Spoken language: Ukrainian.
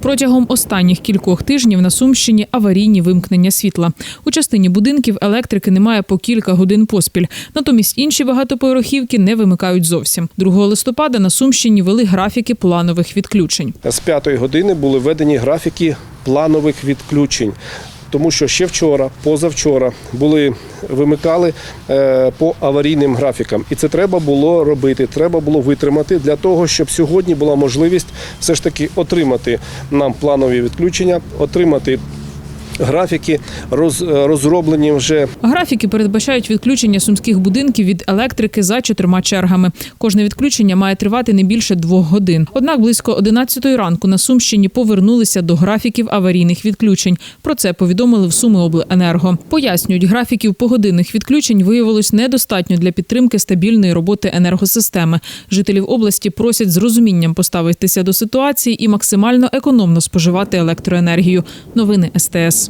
Протягом останніх кількох тижнів на Сумщині аварійні вимкнення світла. У частині будинків електрики немає по кілька годин поспіль. Натомість інші багатоповерхівки не вимикають зовсім. 2 листопада на Сумщині вели графіки планових відключень. З п'ятої години були введені графіки планових відключень. Тому що ще вчора, позавчора були вимикали е, по аварійним графікам, і це треба було робити. Треба було витримати для того, щоб сьогодні була можливість все ж таки отримати нам планові відключення, отримати графіки, роз, розроблені вже Графіки передбачають відключення сумських будинків від електрики за чотирма чергами. Кожне відключення має тривати не більше двох годин. Однак близько 11 ранку на Сумщині повернулися до графіків аварійних відключень. Про це повідомили в Суми обленерго. Пояснюють, графіків погодинних відключень виявилось недостатньо для підтримки стабільної роботи енергосистеми. Жителів області просять з розумінням поставитися до ситуації і максимально економно споживати електроенергію. Новини СТС.